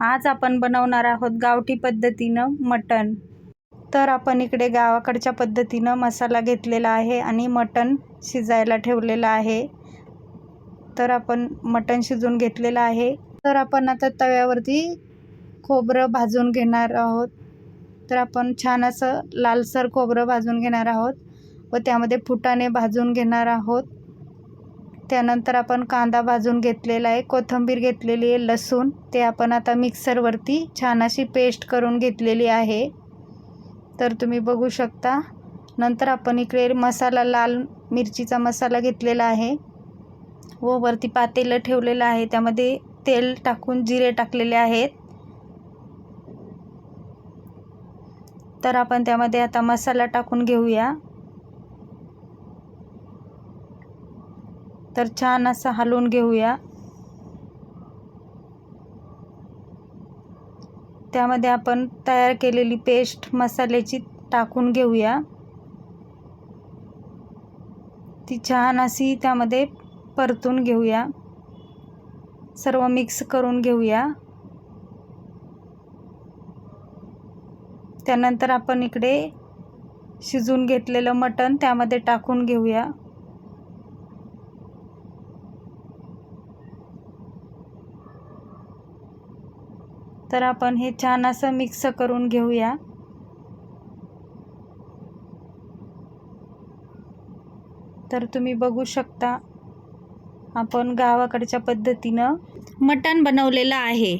आज आपण बनवणार आहोत गावठी पद्धतीनं मटण. तर आपण इकडे गावाकडच्या पद्धतीनं मसाला घेतलेला आहे आणि मटण शिजायला ठेवलेलं आहे. तर आपण मटण शिजून घेतलेलं आहे. तर आपण आता तव्यावरती खोबरं भाजून घेणार आहोत. तर आपण छान असं लालसर खोबरं भाजून घेणार आहोत व त्यामध्ये फुटाने भाजून घेणार आहोत. त्यानंतर आपण कांदा भाजून घेतलेला आहे कोथिंबीर घेतलेली आहे लसूण. ते आपण आता मिक्सरवरती छान अशी पेस्ट करून घेतलेली आहे. तर तुम्ही बघू शकता. नंतर आपण इकडे मसाला लाल मिरचीचा मसाला घेतलेला आहे. व वरती पातेलं ठेवलेलं आहे. त्यामध्ये तेल टाकून जिरे टाकलेले आहेत. तर आपण त्यामध्ये आता मसाला टाकून घेऊया. तर छान असं हलवून घेऊया. त्यामध्ये आपण तयार केलेली पेस्ट मसाल्याची टाकून घेऊया. ती छान अशी त्यामध्ये परतून घेऊया. सर्व मिक्स करून घेऊया. त्यानंतर आपण इकडे शिजून घेतलेलं मटण त्यामध्ये टाकून घेऊया. तर आपण हे छान असं मिक्स करून घेऊया. तर तुम्ही बघू शकता आपण गावाकडच्या पद्धतीनं मटण बनवलेलं आहे.